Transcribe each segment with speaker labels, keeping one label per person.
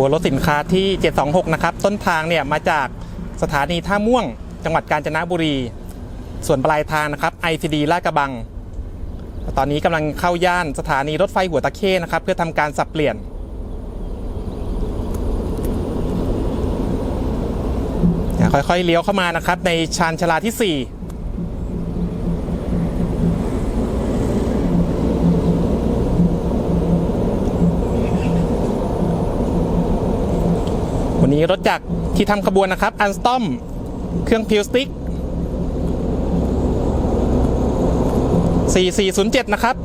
Speaker 1: บวนรถสินค้าที่ 726 นะครับ ต้นทางเนี่ยมาจากสถานีท่าม่วง จังหวัดกาญจนบุรี ส่วนปลายทางนะครับ ICD ลาดกระบัง ตอนนี้กำลังเข้าย่านสถานีรถไฟหัวตะเข้นะครับ เพื่อทำการสับเปลี่ยน ค่อยๆเลี้ยวเข้ามานะครับ ในชานชลาที่ 4 วันนี้รถจักรที่ทำขบวนนะครับ อันสตอม เครื่องพิวสติก 4407 นะครับ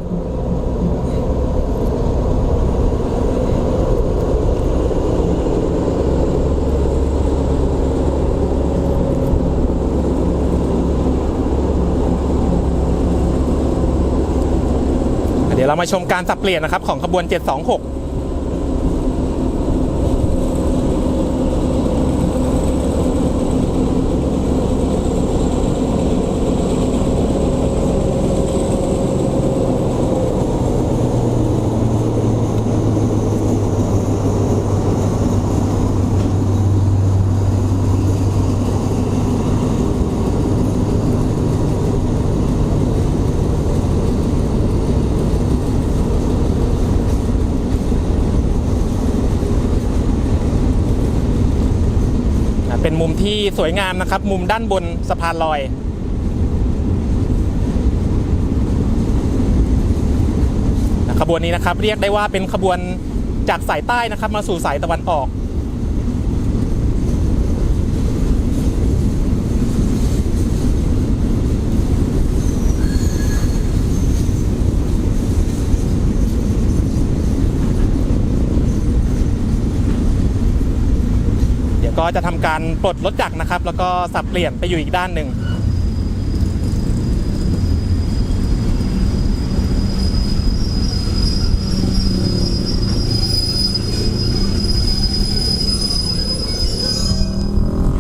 Speaker 1: เดี๋ยวเรามาชมการสับเปลี่ยนนะครับของขบวน 726 เป็นมุมที่สวยงามนะครับ มุมด้านบนสะพานลอย ขบวนนี้นะครับ เรียกได้ว่าเป็นขบวนจากสายใต้นะครับ มาสู่สายตะวันออก ก็จะทำการปลดรถจักรนะครับ แล้วก็สับเปลี่ยนไปอยู่อีกด้านหนึ่ง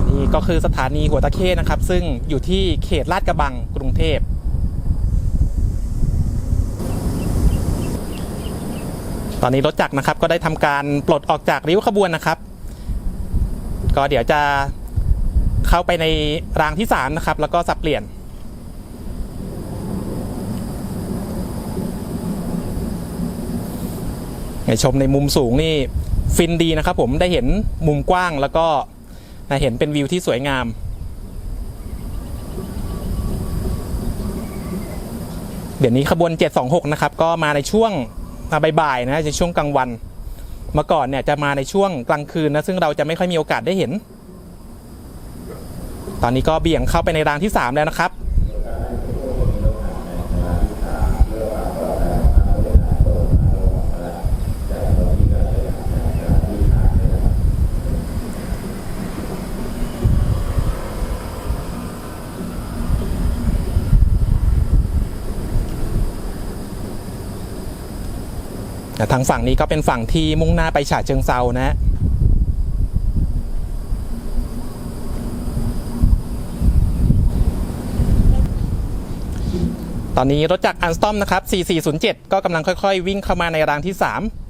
Speaker 1: นี่ก็คือสถานีหัวตะเข้นะครับ ซึ่งอยู่ที่เขตลาดกระบังกรุงเทพตอนนี้รถจักรนะครับก็ได้ทำการปลดออกจากริ้วขบวนนะครับ ก็เดี๋ยวจะเข้าไปในรางที่ 3 นะครับ แล้วก็สับเปลี่ยนให้ชมในมุมสูงนี่ฟินดีนะครับผมได้เห็นมุมกว้างแล้วก็เห็นเป็นวิวที่สวยงามเดี๋ยวนี้ขบวน 726 นะครับ ก็มาในช่วงบ่ายๆนะในช่วงกลางวัน เมื่อก่อนเนี่ยจะมาในช่วงกลางคืนนะซึ่งเราจะไม่ค่อยมีโอกาสได้เห็น ตอนนี้ก็เบี่ยงเข้าไปในรางที่ 3 แล้วนะครับ ทางฝั่งนี้ก็เป็นฝั่งที่มุ่งหน้าไปฉะเชิงเซานะฮะตอนนี้รถจักรอันสตอมนะครับ 4407 ก็กำลังค่อยๆ วิ่งเข้ามาในรางที่ 3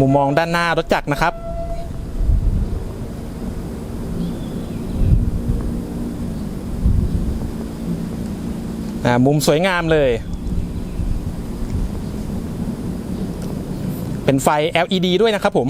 Speaker 1: มุมมองด้านหน้ารถจักรนะครับอ่ามุมสวยงามเลย เป็นไฟ LED ด้วยนะครับผม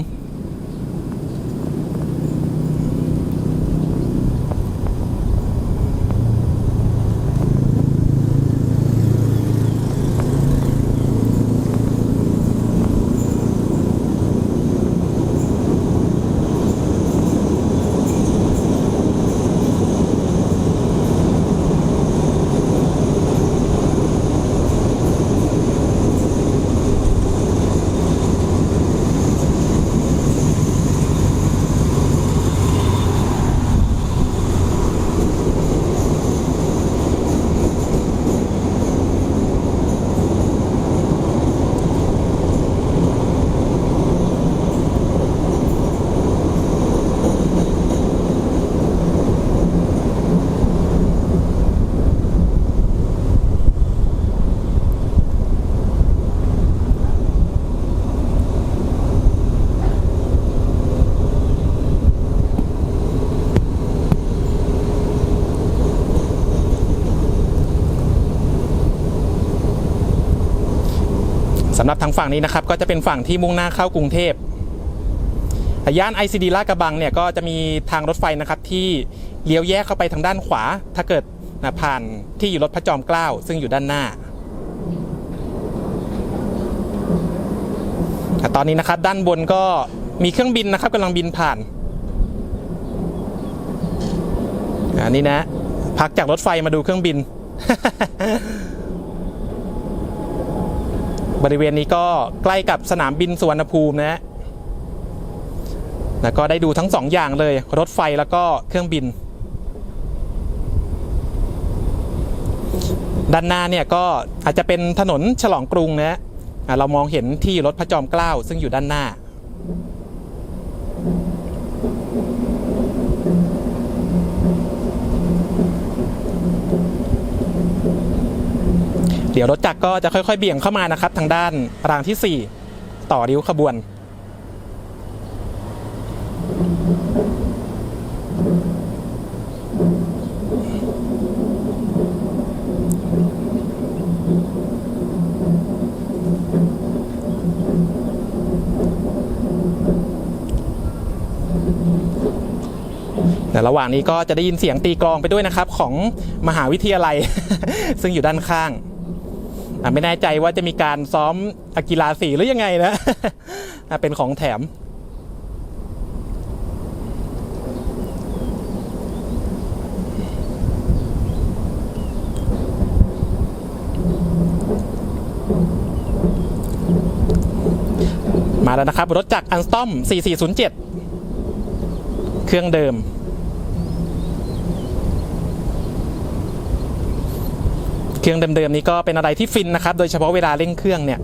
Speaker 1: สำหรับทางฝั่งนี้นะครับก็จะเป็นฝั่งที่มุ่งหน้าเข้ากรุงเทพย่าน ICD ลาดกระบังเนี่ยก็จะมีทางรถไฟนะครับที่เลี้ยวแยกเข้าไปทางด้านขวา ถ้าเกิดนะผ่านที่อยู่รถพระจอมเกล้าซึ่งอยู่ด้านหน้า ตอนนี้นะครับด้านบนก็มีเครื่องบินนะครับกำลังบินผ่านอันนี้นะ พักจากรถไฟมาดูเครื่องบิน บริเวณนี้ก็ใกล้กับสนามบินสุวรรณภูมินะฮะแล้วก็ได้ดูทั้งสองอย่างเลย รถไฟแล้วก็เครื่องบิน ด้านหน้าเนี่ยก็อาจจะเป็นถนนฉลองกรุงนะฮะอะเรามองเห็นที่รถพระจอมเกล้าซึ่งอยู่ด้านหน้า เดี๋ยวรถจักรก็จะค่อยๆเบี่ยงเข้ามานะครับ ทางด้านรางที่ 4 ต่อริ้วขบวน แต่ระหว่างนี้ก็จะได้ยินเสียงตีกลองไปด้วยนะครับ ของมหาวิทยาลัย ซึ่งอยู่ด้านข้าง ไม่แน่ใจว่าจะมีการซ้อมกีฬาสีหรือยังไงนะอะเป็นของแถมมาแล้วนะครับ รถจักรอันสตอม4407 เครื่องเดิม เครื่องเดิมๆนี้ก็เป็นอะไรที่ฟินนะครับ โดยเฉพาะเวลาเร่งเครื่องเนี่ย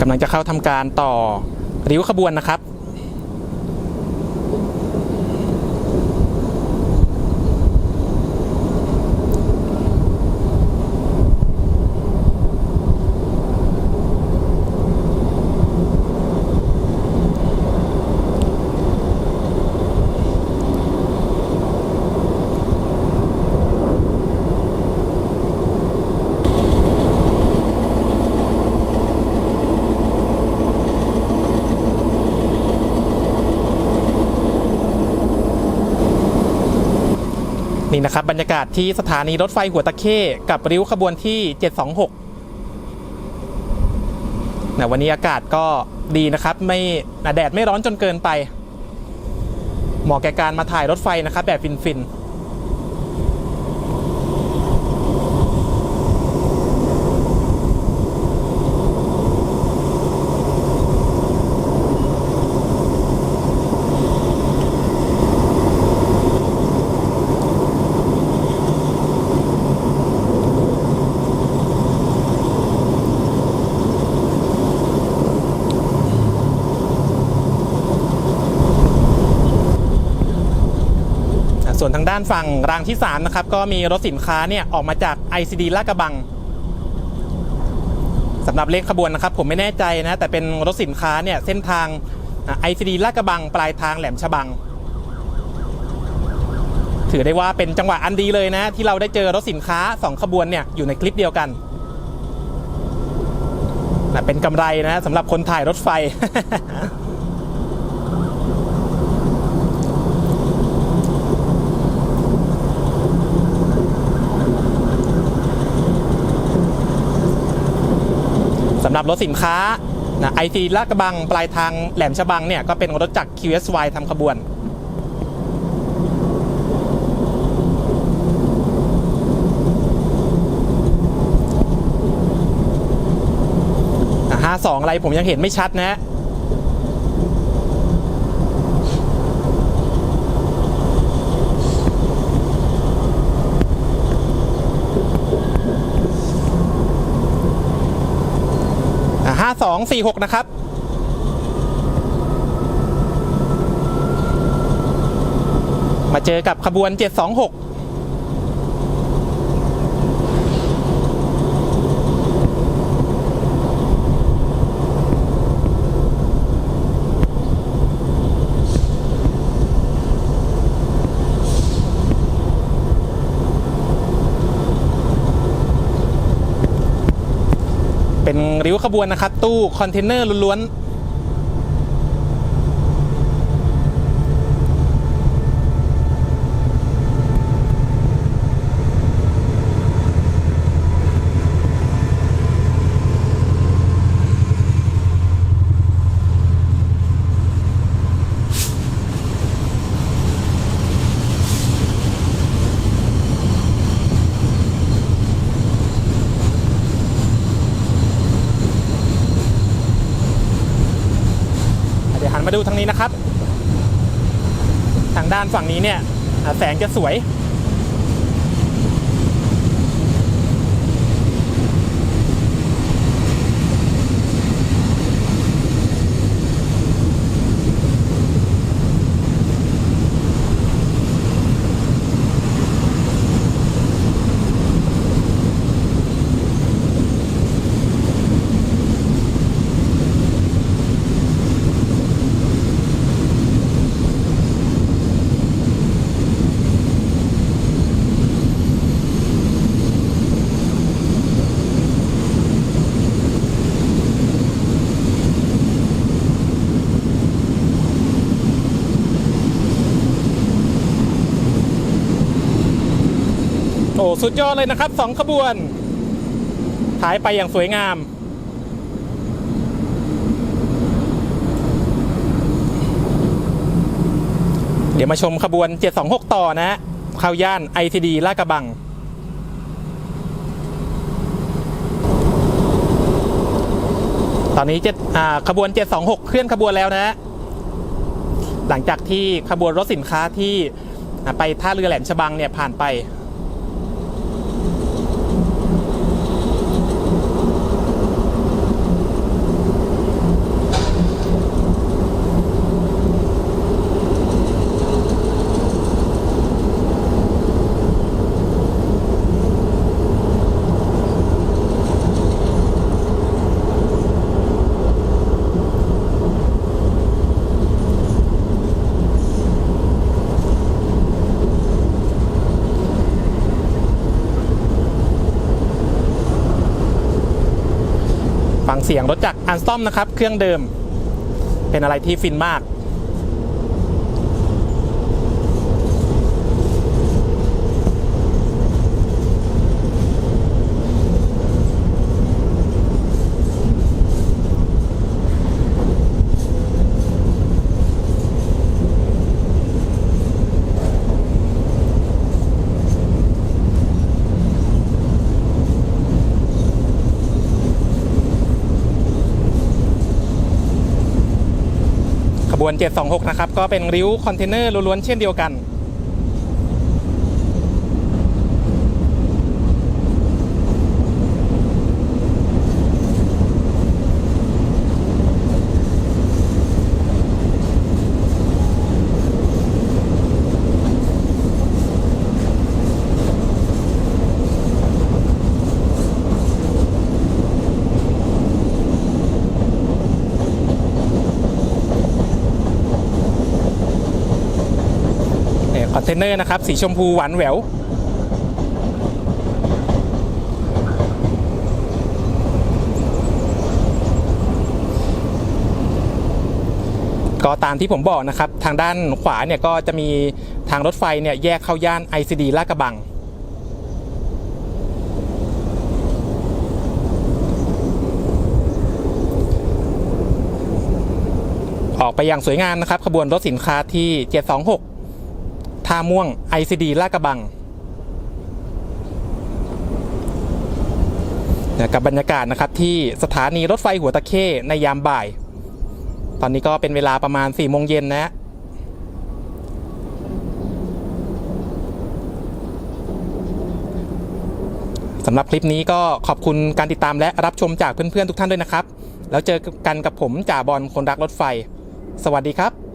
Speaker 1: กำลังจะเข้าทำการต่อริ้วขบวนนะครับ นี่นะครับบรรยากาศที่สถานีรถไฟหัวตะเข้กับริ้วขบวนที่ 726นะวันนี้อากาศก็ดีนะครับ ไม่แดดไม่ร้อนจนเกินไป เหมาะแก่การมาถ่ายรถไฟนะครับ แบบฟินๆ ด้านฝั่งรางที่ 3 นะครับ ก็มีรถสินค้าเนี่ยออกมาจาก ICD ลาดกระบังสำหรับเลขขบวนนะครับ ผมไม่แน่ใจนะ แต่เป็นรถสินค้าเนี่ยเส้นทางอะ ICD ลาดกระบัง ปลายทางแหลมฉบัง ถือได้ว่าเป็นจังหวะอันดีเลยนะ ที่เราได้เจอรถสินค้า 2 ขบวนเนี่ยอยู่ในคลิปเดียวกันเป็นกำไรนะสำหรับคนถ่ายรถไฟ รับรถสินค้านะไอซีลาดกระบังปลายทางแหลมฉบังเนี่ยก็เป็นรถจักร QSY ทำขบวนห้าสองอะไรผมยังเห็นไม่ชัดนะ ฮะห้าสองสี่หกนะครับมาเจอกับขบวน 726 ริ้วขบวนนะครับ ตู้คอนเทนเนอร์ล้วนๆ เาดูทางนี้นะครับ ทางด้านฝั่งนี้เนี่ยแสงจะสวย สุดยอดเลยนะครับสองขบวนถ่ายไปอย่างสวยงาม เดี๋ยวมาชมขบวน 726 ต่อนะฮะเข้าย่าน ICD ลาดกระบัง ตอนนี้เจ็ดอ่าขบวน 726 เคลื่อนขบวนแล้วนะฮะหลังจากที่ขบวนรถสินค้าที่ไปท่าเรือแหลมฉบังเนี่ยผ่านไป เสียงรถจากอันซ่อมนะครับ เครื่องเดิม เป็นอะไรที่ฟินมาก วน 726 นะครับ ก็เป็นริ้วคอนเทนเนอร์ล้วนๆเช่นเดียวกัน เทนเนอร์นะครับ สีชมพูหวานแหววก็ตามที่ผมบอกนะครับ ทางด้านขวาเนี่ยก็จะมีทางรถไฟเนี่ยแยกเข้าย่าน ICD ลาดกระบัง ออกไปอย่างสวยงามนะครับ ขบวนรถสินค้าที่ 726 ท่าม่วง ICD ลาดกระบังกับบรรยากาศนะครับที่สถานีรถไฟหัวตะเข้ในยามบ่าย ตอนนี้ก็เป็นเวลาประมาณ4โมงเย็นนะสำหรับคลิปนี้ก็ขอบคุณการติดตามและรับชมจากเพื่อนๆทุกท่านด้วยนะครับ แล้วเจอกันกับผมจ่าบอลคนรักรถไฟ สวัสดีครับ